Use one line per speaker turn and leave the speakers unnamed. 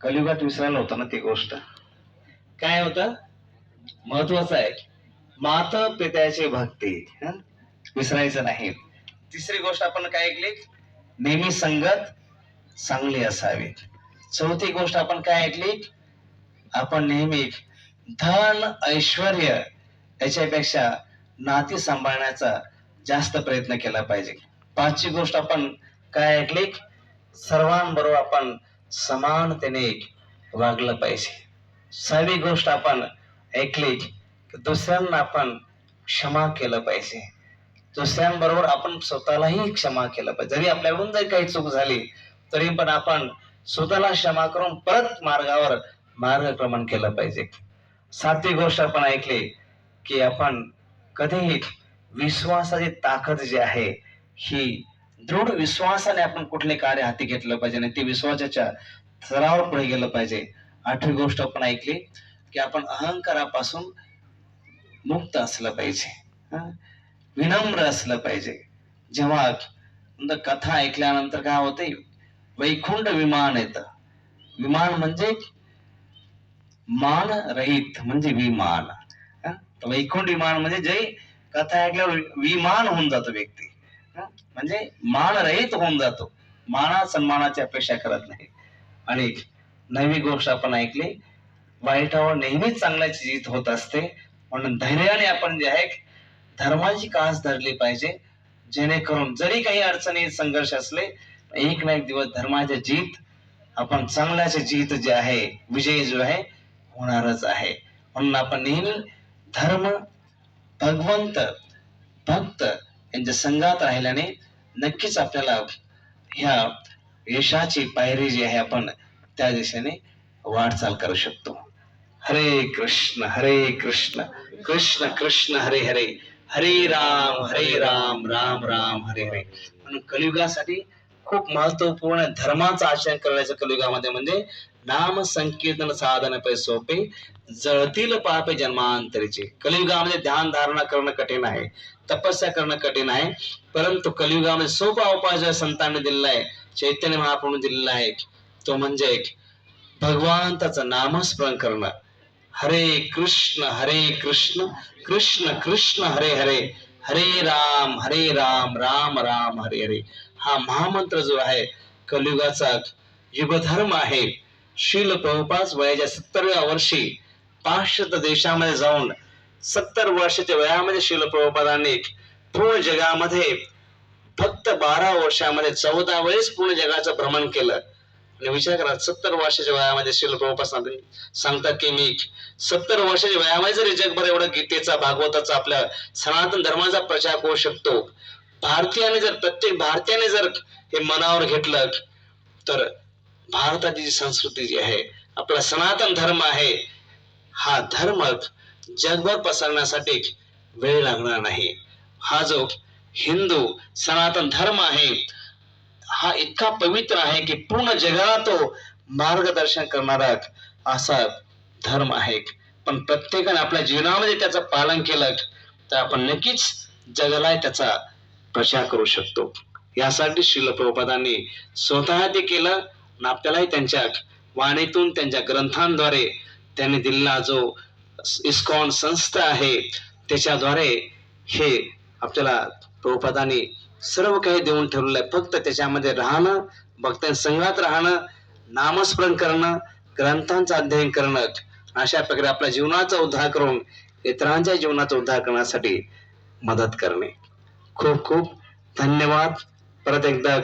कलियुगात विसरायला होतं ना ती गोष्ट. काय होत? महत्वाचं आहे. मात पित्याची भक्ती. विसरायचं नाही. तिसरी गोष्ट आपण काय ऐकली? नेहमी संगत चांगली असावी. चौथी गोष्ट आपण काय ऐकली? आपण नेहमी धन ऐश्वर याच्यापेक्षा नाती सांभाळण्याचा जास्त प्रयत्न केला पाहिजे. पाचवी गोष्ट आपण काय ऐकली? सर्वांबरोबर आपण समानतेने वागलं पाहिजे. सहावी गोष्ट आपण ऐकली की दुसऱ्यांना आपण क्षमा केलं पाहिजे. दुसऱ्यांबरोबर आपण स्वतःलाही क्षमा केलं पाहिजे. जरी आपल्याकडून जरी काही चूक झाली तरी पण आपण स्वतःला क्षमा करून परत मार्गावर मार्गक्रमण केलं पाहिजे. सातवी गोष्ट आपण ऐकली की आपण कधीही विश्वासाची ताकद जी आहे ही दृढ विश्वासाने आपण कुठले कार्य हाती घेतलं पाहिजे आणि ते विश्वासाच्या स्तरावर पुढे गेलं पाहिजे. आठवी गोष्ट आपण ऐकली की आपण अहंकारापासून मुक्त असलं पाहिजे. विनम्र असलं पाहिजे. जेव्हा नंतर कथा ऐकल्यानंतर काय होते? वैकुंठ विमान येत. विमान म्हणजे मान रहित म्हणजे विमान. वैकुंड वैकुंठ विमान म्हणजे जे कथा ऐकल्यावर विमान होऊन जातो व्यक्ती. म्हणजे मानरहित होऊन जातो. माना सन्मानाची अपेक्षा करत नाही. आणि नवी गोष्ट आपण ऐकली वाईटावर नेहमीच चांगल्याची जीत होत असते. म्हणून धैर्याने आपण जे आहे धर्माची कास धरली पाहिजे. जेणेकरून जरी काही अडचणी संघर्ष असले एक ना एक दिवस धर्माचे जीत आपण चांगल्याचे जीत जे आहे विजय जो आहे होणारच आहे. म्हणून आपण नेहमी धर्म भगवंत भक्त यांच्या संघात राहिल्याने नक्कीच आपल्याला ह्या यशाची पायरी जी आहे आपण त्या दिशेने वाटचाल करू शकतो. हरे कृष्ण हरे कृष्ण कृष्ण कृष्ण हरे हरे हरे राम हरे राम राम राम हरे हरे. म्हणून कलियुगासाठी खूप महत्त्वपूर्ण धर्माचं आचरण करण्याचं कलियुगामध्ये म्हणजे नाम संकीर्तन साधन पै सोपे जळतील पापे जन्मांतरीचे. कलियुगामध्ये ध्यान धारणा करणं कठीण आहे तपस्या करणं कठीण आहे परंतु कलियुगामध्ये सोपा उपाय जो संतांनी दिलेला आहे चैतन्य महाप्रभू दिलेला आहे तो म्हणजे भगवंताचं नामस्मरण करणं. हरे कृष्ण हरे कृष्ण कृष्ण कृष्ण हरे हरे हरे राम हरे राम राम राम हरे हरे. हा महामंत्र जो आहे कलियुगाचा युगधर्म आहे. शील प्रभुपास वयाच्या सत्तरव्या वर्षी पाश्चात्य देशामध्ये जाऊन सत्तर वर्षाच्या वयामध्ये शील प्रभुपादांनी पूर्ण जगामध्ये फक्त बारा वर्षामध्ये चौदा वेळेस पूर्ण जगाचं भ्रमण केलं. आणि विचार करा सत्तर वर्षाच्या वयामध्ये शील प्रभुपाद सांगतात की मी सत्तर वर्षाच्या वयामध्ये जरी जगभर एवढं गीतेचा भागवताचा आपल्या सनातन धर्माचा प्रचार करू शकतो भारतीयाने जर प्रत्येक भारतीयाने जर हे मनावर घेतलं तर भारताची जी संस्कृती जी आहे आपला सनातन धर्म आहे हा धर्म जगभर पसरण्यासाठी वेळ लागणार नाही. हा जो हिंदू सनातन धर्म आहे हा इतका पवित्र आहे की पूर्ण जगाला तो मार्गदर्शन करणारा असा धर्म आहे. पण प्रत्येकाने आपल्या जीवनामध्ये त्याचं पालन केलं तर आपण नक्कीच जगाला त्याचा प्रचार करू शकतो. यासाठी शिल प्रभुपादांनी स्वतः ते केलं आपल्यालाही त्यांच्या वाणीतून त्यांच्या ग्रंथांद्वारे त्यांनी दिलेला जो इस्कॉन संस्था आहे त्याच्याद्वारे हे आपल्याला प्रभुपादांनी सर्व काही देऊन ठेवलेलं आहे. फक्त त्याच्यामध्ये राहणं भक्तांसंघात राहणं नामस्मरण करणं ग्रंथांचं अध्ययन करणं अशा प्रकारे आपल्या जीवनाचा उद्धार करून इतरांच्या जीवनाचा उद्धार करण्यासाठी मदत करणे. खूप खूप धन्यवाद. परत एकदा